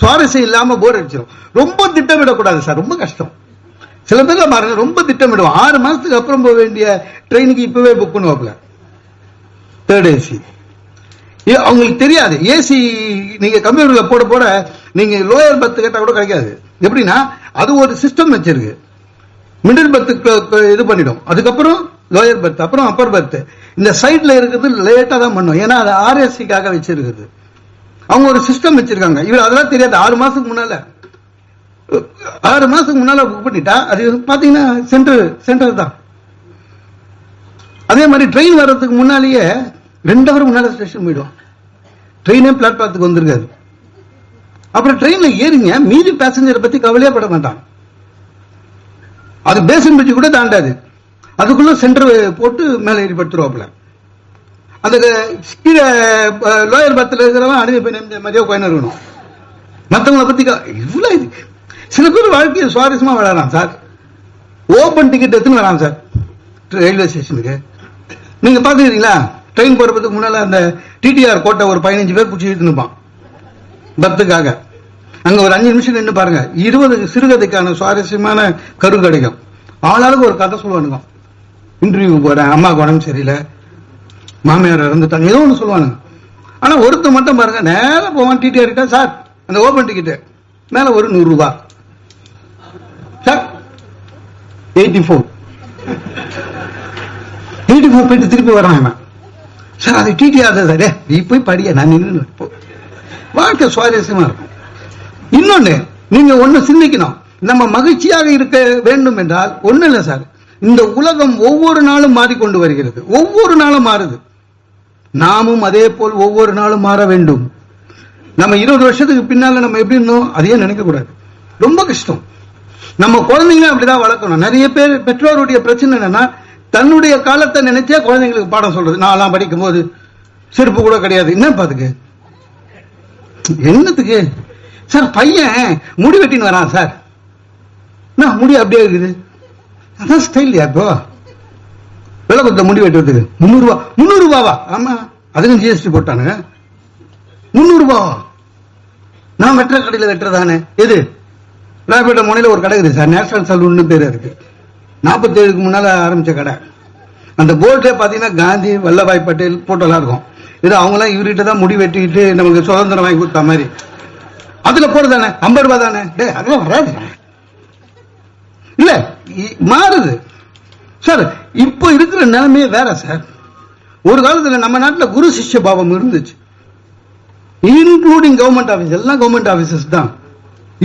சுவாரஸ்யம் இல்லாம போர் அடிச்சிடும் ரொம்ப திட்டமிடக்கூடாது சார் ரொம்ப கஷ்டம். சில பேர்ல பாருங்க ரொம்ப திட்டமிடுவோம் ஆறு மாசத்துக்கு அப்புறம் போக வேண்டிய ட்ரெயினுக்கு இப்பவே புக் பண்ணுவாப்புல. தேர்ட் ஏசி அவங்களுக்கு தெரியாது. ஏசி நீங்க கம்ப்யூட்டர்ல போட போட நீங்க லோயர் பர்த் கேட்டா கூட கிடைக்காது. எப்படின்னா அது ஒரு சிஸ்டம் வச்சிருக்கு. மிடில் பர்த்துக்கு இது பண்ணிடும். அதுக்கப்புறம் லோயர் பர்த் அப்புறம் அப்பர் பர்த் இந்த சைட்ல இருக்கிறது லேட்டா தான் பண்ணும். ஏன்னா அது ஆர்எஸ்சிக்காக வச்சிருக்குது அவங்க ஒரு சிஸ்டம் வச்சிருக்காங்க. இவர் அதெல்லாம் தெரியாது. ஆறு மாசத்துக்கு முன்னால. ஆறு மாசத்துக்கு முன்னால புக் பண்ணிட்டா அது பாத்தீங்கன்னா சென்டர் சென்டர் தான். அதே மாதிரி ட்ரெயின் வர்றதுக்கு முன்னாலேயே ரெண்டு ஹவர் முன்னால ஸ்டேஷன் போயிடும். ட்ரெயினே பிளாட்பாரத்துக்கு வந்திருக்காது. அப்புறம் ட்ரெயின்ல ஏறிங்க மீதி பேசஞ்சரை பத்தி கவலையே பட மாட்டான். அது பேசன் பிரிட்ஜ் கூட தாண்டாது. அதுக்குள்ள சென்டர் போட்டு மேலே ஏறி படுத்துருவாப்புல. அந்த கீழே லோயர் பத்தில் இருக்கிறவன் அடிமை போய் நிமிஷ கோயினர் இருக்கணும். மற்றவங்களை பற்றி இவ்வளோ இது. சில பேர் வாழ்க்கையை சுவாரஸ்யமாக விளையாடலாம் சார். ஓப்பன் டிக்கெட் எடுத்துன்னு வரான் சார். ரயில்வே ஸ்டேஷனுக்கு நீங்கள் பார்த்துக்கிறீங்களா? ட்ரெயின் போகிறதுக்கு முன்னால் அந்த டிடிஆர் கோட்டை ஒரு பதினஞ்சு பேர் பிடிச்சி இழுத்து பத்துக்காக அங்கே ஒரு அஞ்சு நிமிஷம் நின்று பாருங்கள் இருபது சிறுகதைக்கான சுவாரஸ்யமான கரு கிடைக்கும் ஆளாளுக்கு ஒரு கதை சொல்லுவானுங்க. இன்டர்வியூ போகிறேன் அம்மாவுக்கு உடம்பு சரியில்லை. மாமியார் இறந்துட்டாங்க. ஏதோ ஒன்று சொல்லுவானுங்க. ஆனா ஒருத்தர் மட்டும் பாருங்க நேரம் போவான் டிடிஆர் கிட்ட சார் அந்த ஓபன் டிக்கெட்டு மேல ஒரு நூறு sir eighty four eighty four போயிட்டு திருப்பி வரான் இவன். சார் அது டிடிஆர் தான் சார். நீ போய் படிய நான் நின்று வாழ்க்கை சுவாரஸ்யமா இருக்கும். இன்னொன்னு நீங்க ஒண்ணு சிந்திக்கணும். நம்ம மகிழ்ச்சியாக இருக்க வேண்டும் என்றால் ஒண்ணு இல்ல சார். இந்த உலகம் ஒவ்வொரு நாளும் மாறிக்கொண்டு வருகிறது. ஒவ்வொரு நாளும் மாறுது. நாமும் அதே போல் ஒவ்வொரு நாளும் மாற வேண்டும். நம்ம இருபது வருஷத்துக்கு பின்னால நம்ம எப்படி இருந்தோம்? அதையே நினைக்க கூடாது ரொம்ப கஷ்டம். நம்ம குழந்தைங்க அப்படிதான் வளர்க்கணும். நிறைய பேர் பெற்றோருடைய பிரச்சனை என்னன்னா தன்னுடைய காலத்தை நினைச்சே குழந்தைங்களுக்கு பாடம் சொல்றது. நான்லாம் படிக்கும் போது செருப்பு கூட கிடையாது. என்ன பாத்துக்கு என்னத்துக்கு? சார் பையன் முடி வெட்டின்னு வரான் சார். நான் முடி அப்படியே இருக்குது. அதான் ஸ்டைல் இப்போ? விலை கொடுத்த முடி வெட்டுறதுக்கு முந்நூறு முந்நூறுரூபாவா ஆமாம் ஆமா. அதுக்கும் ஜிஎஸ்டி போட்டானுங்க. முந்நூறுரூபாவா நான் வெட்டுற கடையில் வெட்டுறதானே? எது? ராயப்பேட்டை முனையில் ஒரு கடை இருக்குது சார். நேஷனல் சலூன்னு பேர் இருக்கு நாற்பத்தேழுக்கு முன்னால் ஆரம்பித்த ஆரம்பிச்ச கடை. அந்த போர்டே பார்த்தீங்கன்னா காந்தி வல்லபாய் பட்டேல் போட்டோலாம் இருக்கும். இது அவங்களாம் இவர்கிட்ட தான் முடி வெட்டிக்கிட்டு நமக்கு சுதந்திரம் வாங்கி கொடுத்த மாதிரி. அதில் போறதானே ஐம்பது ரூபா தானே? டே அதெல்லாம் வராது. இல்லை இ- மாறுது. சார் இப்போ இருக்கிற நிலைமையே வேற சார் ஒரு காலத்தில் நம்ம நாட்டில் குரு சிஷ்ய பாவம் இருந்துச்சு. இன்க்ளூடிங் கவர்மெண்ட் ஆஃபீஸ் எல்லாம் கவர்மெண்ட் ஆஃபீஸஸ் தான்.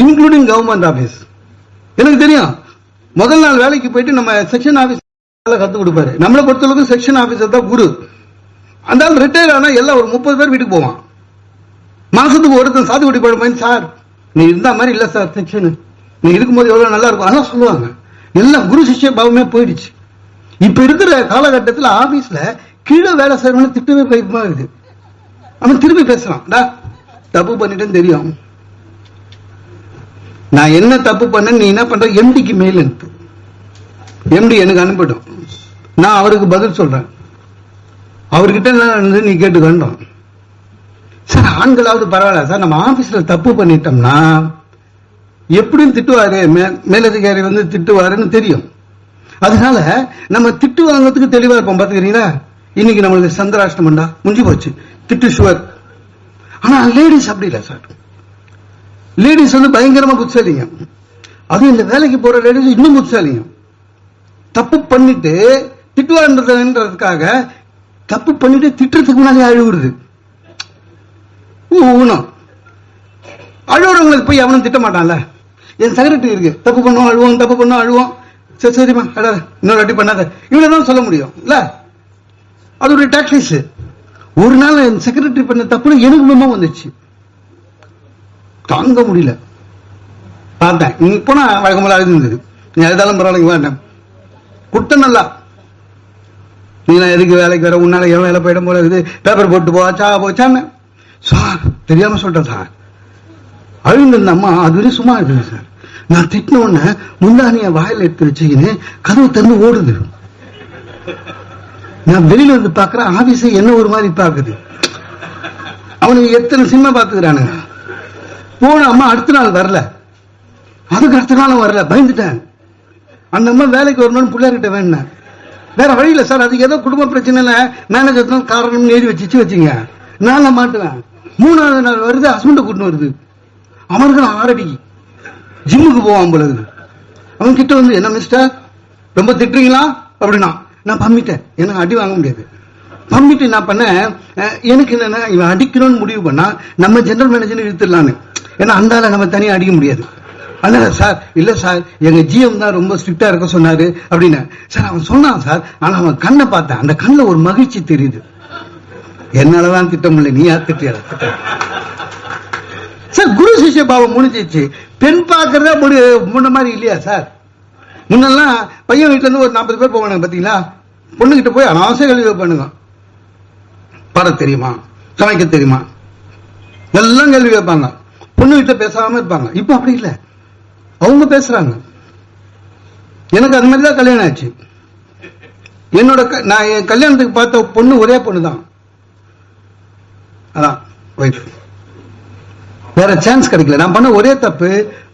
இன்க்ளூடிங் கவர்மெண்ட் ஆஃபீஸ் எனக்கு தெரியும். முதல் நாள் வேலைக்கு போயிட்டு நம்ம செக்ஷன் ஆஃபீஸ் கற்றுக் கொடுப்பாரு. நம்மளை பொறுத்தளவுக்கு செக்ஷன் ஆஃபீஸர் தான் குரு. அந்த ஆள் ரிட்டையர் ஆனால் எல்லாம் ஒரு முப்பது பேர் வீட்டுக்கு போவான். மாசத்துக்கு ஒருத்தன் சாத்துக்குடி பழம் சார் நீ இருந்த மாதிரி இல்லை சார் செக்ஷன் நீ இருக்கும்போது எவ்வளோ நல்லா இருக்கும். அதெல்லாம் சொல்லுவாங்க. எல்லாம் குரு சிஷ்ய பாவமே போயிடுச்சு. இப்ப இருக்கிற காலகட்டத்தில் ஆபீஸ்ல கீழே வேலை செய்யறவங்க திட்டமே பயமா இருக்கு. அவன் திரும்பி பேசுறான் டா தப்பு பண்ணிட்டேன்னு தெரியும். நான் என்ன தப்பு பண்ண நீ என்ன பண்ற? எம்டிக்கு மெயில் அனுப்பு. எம்டி எனக்கு அனுப்பிடும் நான் அவருக்கு பதில் சொல்றேன். அவர்கிட்ட என்ன நீ கேட்டு கண்டோம். சார் ஆண்களாவது பரவாயில்ல. சார் நம்ம ஆபீஸ்ல தப்பு பண்ணிட்டோம்னா எப்படியும் திட்டுவாரு. மேலதிகாரி வந்து திட்டுவாருன்னு தெரியும். அதனால நம்ம திட்டு வாங்குறதுக்கு தெளிவா இருப்போம் பாத்துக்கிறீங்களா இன்னைக்கு நம்மளுக்கு சந்திராஷ்டமண்டா முடிஞ்சு போச்சு. திட்டு சுவர். ஆனா லேடிஸ் அப்படி இல்லை சார் லேடிஸ் வந்து பயங்கரமா புத்திசாலிங்க. அதுவும் இந்த வேலைக்கு போற லேடிஸ் இன்னும் புத்திசாலிங்க. தப்பு பண்ணிட்டு திட்டுவான்றதுக்காக தப்பு பண்ணிட்டு திட்டுறதுக்கு முன்னாடி அழுகுறது. ஊனம் அழுகுறவங்களுக்கு போய் அவனும் திட்ட மாட்டான்ல. என் செக்ரட்டரி இருக்கு. தப்பு பண்ணுவோம் அழுவோம் தப்பு பண்ணுவோம் அழுவோம் சரி சரிம்மா அடாத இன்னொரு வாட்டி பண்ணாத. இவ்வளவுதான் சொல்ல முடியும். இல்லை? அது ஒரு ஒரு நாள் என் செக்ரட்டரி பண்ண தப்புன்னு எனக்கு மெமோ வந்துச்சு. தாங்க முடியல. பார்த்தேன். நீ போனா வழக்கம்போல அழுதுருந்தது நீ அழுதாலும் பரவாயில்லைங்க வேண்டாம் குட்டம் நல்லா. நீ நான் எதுக்கு வேலைக்கு வர? உன்னால எவ்வளோ வேலை போயிடும் போல இருக்குது? பேப்பர் போட்டு போச்சா போச்சான்னு சார் தெரியாமல் சொல்கிறேன் சார். அழுந்த அம்மா அது வரையும் சும்மா இருக்குது சார். நான் திட்டின உடனே முந்தானிய வாயில எடுத்து வச்சுக்கின்னு கதவு திறந்து ஓடுது. நான் வெளியில வந்து பாக்குறேன் ஆபீஸை என்ன ஒரு மாதிரி பாக்குது அவனுக்கு எத்தனை சினிமா பாத்துக்கிறானுங்க போன அம்மா அடுத்த நாள் வரல. அதுக்கு அடுத்த நாளும் வரல பயந்துட்டேன். அந்த அம்மா வேலைக்கு வரணும்னு பிள்ளைகிட்ட வேணேன் வேற வழி இல்லை சார் அதுக்கு ஏதோ குடும்ப பிரச்சனைல மேனேஜர் தான் காரணம் எழுதி வச்சுச்சு வச்சுங்க. நான் மாட்டுவேன். மூணாவது நாள் வருது ஹஸ்பண்டை கூட்டின்னு வருது. அவனுக்கு நான் ஆரடி ஜிம்முக்கு போவான் போல இருக்கு. அவன் கிட்ட வந்து என்ன மிஸ்டர் ரொம்ப திட்டுறீங்களா? அப்படின்னா நான் பம்மிட்டேன் எனக்கு அடி வாங்க முடியாது. பம்மிட்டு நான் பண்ணேன் எனக்கு என்னன்னா இவன் அடிக்கணும்னு முடிவு பண்ணா நம்ம ஜெனரல் மேனேஜர் இழுத்துடலான்னு. ஏன்னா அந்தால நம்ம தனியா அடிக்க முடியாது. அதனால சார் இல்ல சார் எங்க ஜிஎம் தான் ரொம்ப ஸ்ட்ரிக்டா இருக்க சொன்னாரு. அப்படின்னு சார் அவன் சொன்னான் சார். ஆனா அவன் கண்ணை பார்த்தேன். அந்த கண்ணுல ஒரு மகிழ்ச்சி தெரியுது. என்னாலதான் திட்ட முடியல. நீ யார் திட்டியா? சார் குரு சிஷ்ய பாவம் முடிஞ்சிச்சு. பெண் பார்க்கறத முடி முன்ன மாதிரி இல்லையா சார்? முன்னெல்லாம் பையன் வீட்டுல இருந்து ஒரு நாற்பது பேர் போவானுங்க பாத்தீங்களா? பொண்ணுகிட்ட போய் அனாவசிய கேள்வி பண்ணுங்க. பாட தெரியுமா? சமைக்க தெரியுமா? எல்லாம் கேள்வி கேட்பாங்க. பொண்ணு வீட்டுல பேசாம இருப்பாங்க. இப்ப அப்படி இல்லை. அவங்க பேசுறாங்க. எனக்கு அது மாதிரி தான் கல்யாணம் ஆச்சு. என்னோட க- நான் என் கல்யாணத்துக்கு பார்த்த பொண்ணு ஒரே பொண்ணு தான் அதான் ஒய்ஃப் வேற சான்ஸ் கிடைக்கல. நான் பண்ண ஒரே தப்பு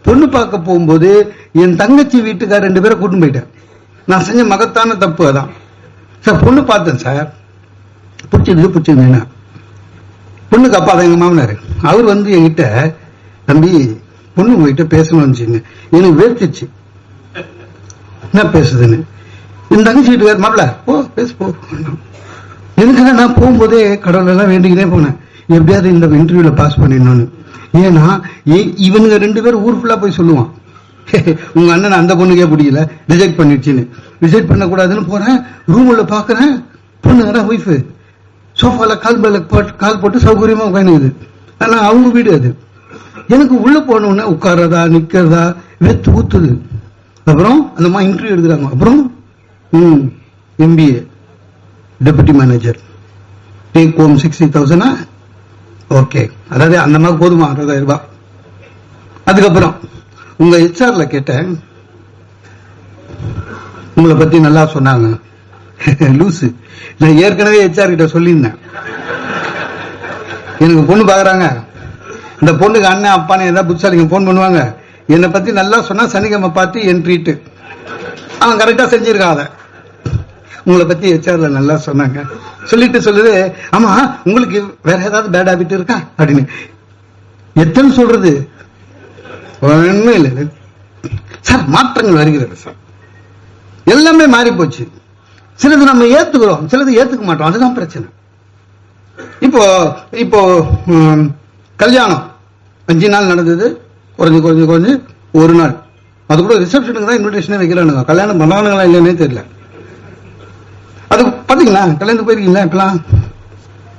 பொண்ணு பார்க்க போகும்போது என் தங்கச்சி வீட்டுக்கார ரெண்டு பேரை கூட்டிட்டு போயிட்டேன் நான் செஞ்ச மகத்தான தப்பு அதான். சார் பொண்ணு பார்த்தேன் சார் பிடிச்சது பிடிச்சது பொண்ணுக்கு அப்பா தான் எங்க மாமனார். அவர் வந்து என்கிட்ட தம்பி பொண்ணு உங்ககிட்ட பேசணும்னு வச்சுங்க எனக்கு வேர்த்துச்சு. என்ன பேசுதுன்னு? இந்த தங்கச்சி வீட்டுக்கார் மாப்பிள போ பேசு போ. எனக்கு நான் போகும்போதே கடவுள் எல்லாம் வேண்டிக்கிட்டே போனேன். எப்படியாவது இந்த இன்டர்வியூல பாஸ் பண்ணிடணும்னு. ஏன்னா இவனுங்க ரெண்டு பேரும் ஊர் ஃபுல்லா போய் சொல்லுவான். உங்க அண்ணன் அந்த பொண்ணுக்கே பிடிக்கல ரிஜெக்ட் பண்ணிடுச்சுன்னு. ரிஜெக்ட் பண்ணக்கூடாதுன்னு போறேன் ரூம்ல பாக்குறேன். பொண்ணு ஒய்ஃப் சோஃபால கால் மேல போட்டு கால் போட்டு சௌகரியமா உட்காந்துக்குது. ஆனா அவங்க வீடு அது. எனக்கு உள்ள போனோடனே உட்காரதா உட்கார்றதா நிக்கிறதா வெத்து ஊத்துது. அப்புறம் அந்த மாதிரி இன்டர்வியூ எடுக்கிறாங்க. அப்புறம் ம் MBA deputy manager take home sixty தௌசண்டா okay. அதாவது அந்த மாதிரி போதுமா? அறுபதாயிரம் ரூபாய். அதுக்கப்புறம் உங்க ஹெச்ஆர்ல கேட்டேன். உங்களை பத்தி நல்லா சொன்னாங்க. லூசு. நான் ஏற்கனவே ஹெச்ஆர் கிட்ட சொல்லியிருந்தேன். எனக்கு பொண்ணு பாக்குறாங்க. இந்த பொண்ணுக்கு அண்ணன் அப்பான்னு ஏதாவது புத்தாலிங்க ஃபோன் பண்ணுவாங்க. என்னை பத்தி நல்லா சொன்னா சனிக்கிழமை பார்த்து என் ட்ரீட்டு அவன் கரெக்டா செஞ்சிருக்கான் அதை. உங்களை பத்தி ஹெச்ஆர்ல நல்லா சொன்னாங்க. சொல்லிட்டு சொல்லுது ஆமா உங்களுக்கு வேற ஏதாவது பேட் ஹேபிட் இருக்கா? அப்படின்னு. எத்தனை சொல்றது? ஒன்றும் இல்லை. சார் மாற்றங்கள் வருகிறது சார். எல்லாமே மாறி போச்சு சிலது நம்ம ஏத்துக்கிறோம் சிலது ஏத்துக்க மாட்டோம். அதுதான் பிரச்சனை. இப்போ இப்போ கல்யாணம். அஞ்சு நாள் நடந்தது குறைஞ்சு குறைஞ்சு குறைஞ்சு ஒரு நாள். அது கூட ரிசப்ஷனுக்கு தான் இன்விடேஷனே வைக்கிறானுங்க கல்யாணம் பண்ணானுங்களா இல்லைன்னே தெரியல. போயிருக்கீங்களா? கல்யாணத்துக்கு போயிருக்கீங்களா இப்பெல்லாம்?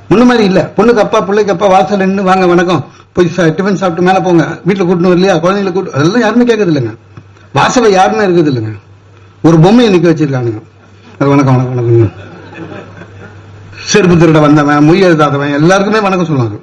முன்ன மாதிரி இல்ல. பொண்ணுக்கு அப்பா பிள்ளைக்கு அப்பா வாசல் நின்று வாங்க வணக்கம். போய் டிஃபன் சாப்பிட்டு மேல போங்க. வீட்டுல கூட்டணும் இல்லையா குழந்தைங்களை கூட்டு அதெல்லாம் யாருமே கேட்கறது இல்லைங்க வாசல யாருமே இருக்குது இல்லைங்க ஒரு பொம்மையை நிக்க வச்சிருக்கானுங்க. அது வணக்கம் வணக்கம் வணக்கம். செருப்பு திருட வந்தவன் மொய் எழுதாதவன் எல்லாருக்குமே வணக்கம் சொல்லுவாங்க.